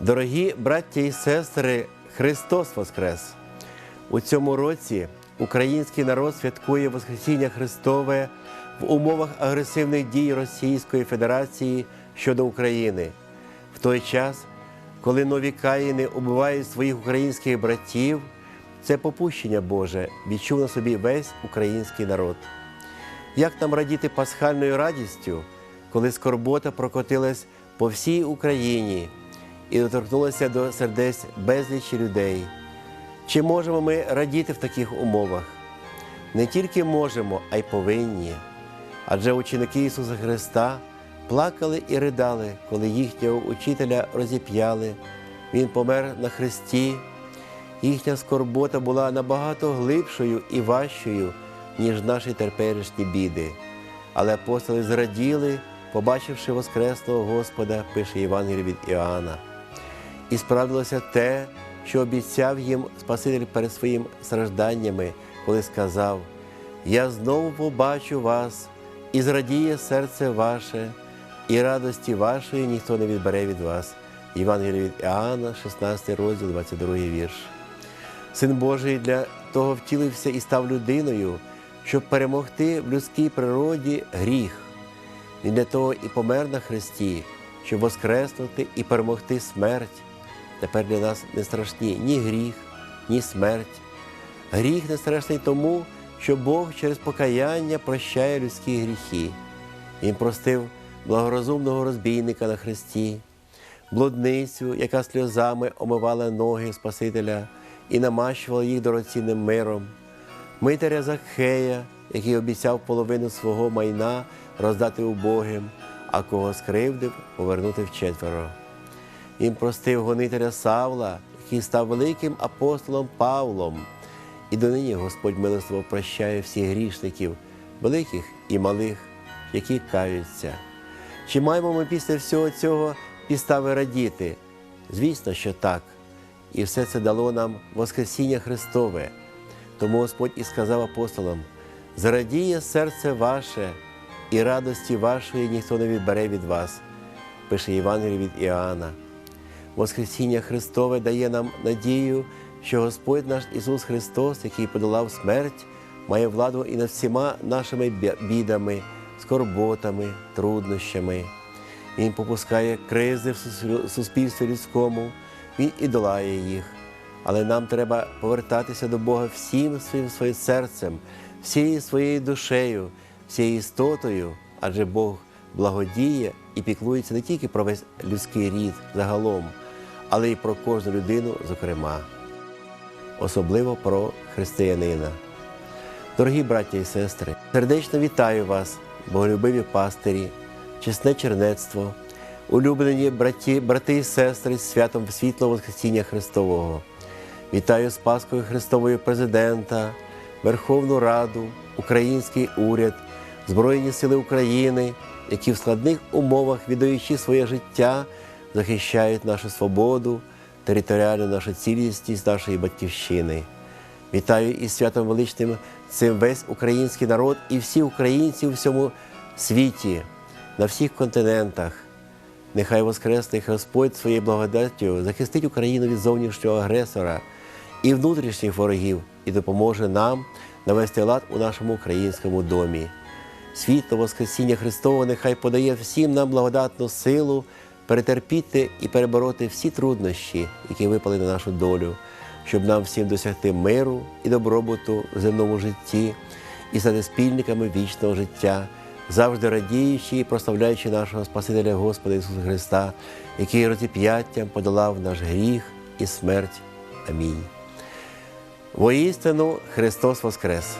Дорогі браття і сестри, Христос Воскрес! У цьому році український народ святкує Воскресіння Христове в умовах агресивних дій Російської Федерації щодо України, в той час, коли нові каїни убивають своїх українських братів, це попущення Боже відчув на собі весь український народ. Як нам радіти пасхальною радістю, коли скорбота прокотилась по всій Україні і доторкнулася до сердець безлічі людей? Чи можемо ми радіти в таких умовах? Не тільки можемо, а й повинні. Адже ученики Ісуса Христа плакали і ридали, коли їхнього учителя розіп'яли. Він помер на хресті. Їхня скорбота була набагато глибшою і важчою, ніж наші теперішні біди. Але апостоли зраділи, побачивши Воскреслого Господа, пише Євангеліє від Іоанна. І справдилося те, що обіцяв їм Спаситель перед своїм стражданнями, коли сказав: Я знову побачу вас, і зрадіє серце ваше, і радості вашої ніхто не відбере від вас. Євангеліє від Іоанна, 16 розділ, 22 вірш. Син Божий для того втілився і став людиною, щоб перемогти в людській природі гріх. Він для того і помер на хресті, щоб воскреснути і перемогти смерть. Тепер для нас не страшні ні гріх, ні смерть. Гріх не страшний тому, що Бог через покаяння прощає людські гріхи. Він простив благорозумного розбійника на хресті, блудницю, яка сльозами омивала ноги Спасителя і намащувала їх дорогоцінним миром, митаря Закхея, який обіцяв половину свого майна роздати убогим, а кого скривдив, повернути вчетверо. Він простив гонителя Савла, який став великим апостолом Павлом. І донині Господь милостиво прощає всіх грішників, великих і малих, які каються. Чи маємо ми після всього цього підстави радіти? Звісно, що так. І все це дало нам Воскресіння Христове. Тому Господь і сказав апостолам: зрадіє серце ваше, і радості вашої ніхто не відбере від вас, пише Євангеліє від Іоанна. Воскресіння Христове дає нам надію, що Господь наш Ісус Христос, який подолав смерть, має владу і над всіма нашими бідами, скорботами, труднощами. Він попускає кризи в суспільстві людському, Він і долає їх. Але нам треба повертатися до Бога всім своїм своїм серцем, всією своєю душею, всією істотою, адже Бог благодіє і піклується не тільки про весь людський рід загалом, але й про кожну людину, зокрема, особливо про християнина. Дорогі браття і сестри, сердечно вітаю вас, боголюбиві пастирі, чесне чернецтво, улюблені браті, брати і сестри з святом світлого Воскресіння Христового. Вітаю з Паскою Христовою Президента, Верховну Раду, Український уряд, Збройні Сили України, які в складних умовах, віддаючи своє життя, захищають нашу свободу, територіальну нашу цілісність нашої батьківщини. Вітаю із святом величним цим весь український народ і всі українці у всьому світі, на всіх континентах. Нехай Воскресний Господь своєю благодаттю захистить Україну від зовнішнього агресора і внутрішніх ворогів і допоможе нам навести лад у нашому українському домі. Світло Воскресіння Христового нехай подає всім нам благодатну силу перетерпіти і перебороти всі труднощі, які випали на нашу долю, щоб нам всім досягти миру і добробуту в земному житті і стати спільниками вічного життя, завжди радіючи і прославляючи нашого Спасителя Господа Ісуса Христа, який розіп'яттям подолав наш гріх і смерть. Амінь. Воістину Христос Воскрес!